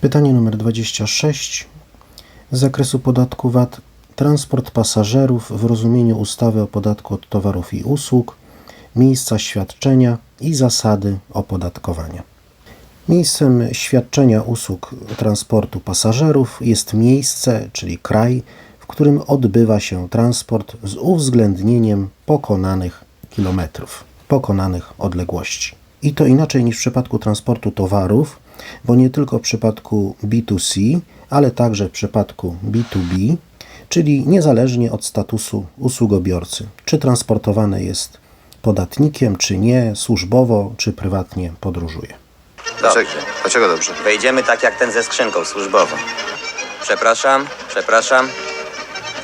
Pytanie numer 26. Z zakresu podatku VAT transport pasażerów w rozumieniu ustawy o podatku od towarów i usług, miejsca świadczenia i zasady opodatkowania. Miejscem świadczenia usług transportu pasażerów jest miejsce, czyli kraj, w którym odbywa się transport z uwzględnieniem pokonanych kilometrów, pokonanych odległości. I to inaczej niż w przypadku transportu towarów, bo nie tylko w przypadku B2C, ale także w przypadku B2B, czyli niezależnie od statusu usługobiorcy, czy transportowane jest podatnikiem, czy nie, służbowo, czy prywatnie podróżuje. Dlaczego, dlaczego dobrze? Wejdziemy tak jak ten ze skrzynką służbową. Przepraszam, przepraszam.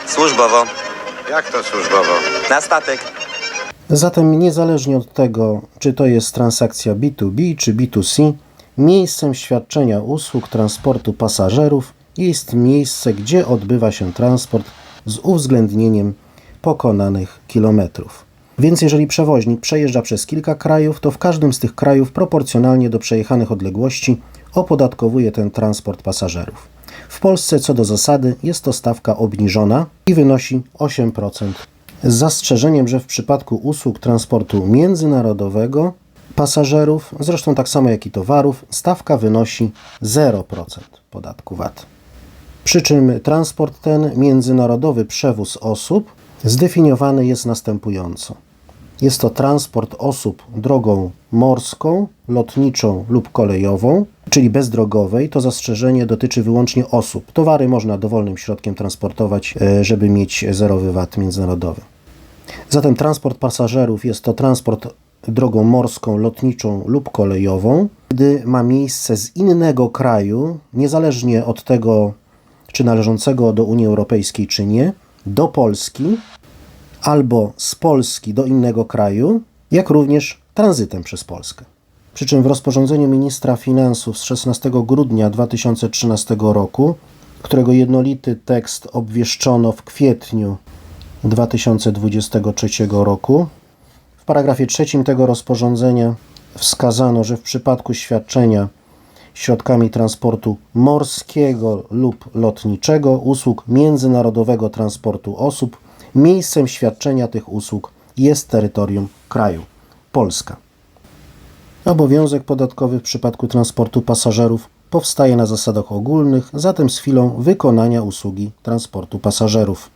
Służbowo. Jak to służbowo? Na statek. Zatem niezależnie od tego, czy to jest transakcja B2B czy B2C, miejscem świadczenia usług transportu pasażerów jest miejsce, gdzie odbywa się transport z uwzględnieniem pokonanych kilometrów. Więc jeżeli przewoźnik przejeżdża przez kilka krajów, to w każdym z tych krajów proporcjonalnie do przejechanych odległości opodatkowuje ten transport pasażerów. W Polsce co do zasady jest to stawka obniżona i wynosi 8%. Z zastrzeżeniem, że w przypadku usług transportu międzynarodowego pasażerów, zresztą tak samo jak i towarów, stawka wynosi 0% podatku VAT. Przy czym transport ten, międzynarodowy przewóz osób, zdefiniowany jest następująco. Jest to transport osób drogą morską, lotniczą lub kolejową, czyli bezdrogowej. To zastrzeżenie dotyczy wyłącznie osób. Towary można dowolnym środkiem transportować, e, żeby mieć zerowy VAT międzynarodowy. Zatem transport pasażerów jest to transport drogą morską, lotniczą lub kolejową, gdy ma miejsce z innego kraju, niezależnie od tego, czy należącego do Unii Europejskiej, czy nie, do Polski albo z Polski do innego kraju, jak również tranzytem przez Polskę. Przy czym w rozporządzeniu ministra finansów z 16 grudnia 2013 roku, którego jednolity tekst obwieszczono w kwietniu 2023 roku, w paragrafie trzecim tego rozporządzenia wskazano, że w przypadku świadczenia środkami transportu morskiego lub lotniczego, usług międzynarodowego transportu osób, miejscem świadczenia tych usług jest terytorium kraju Polska. Obowiązek podatkowy w przypadku transportu pasażerów powstaje na zasadach ogólnych, zatem z chwilą wykonania usługi transportu pasażerów.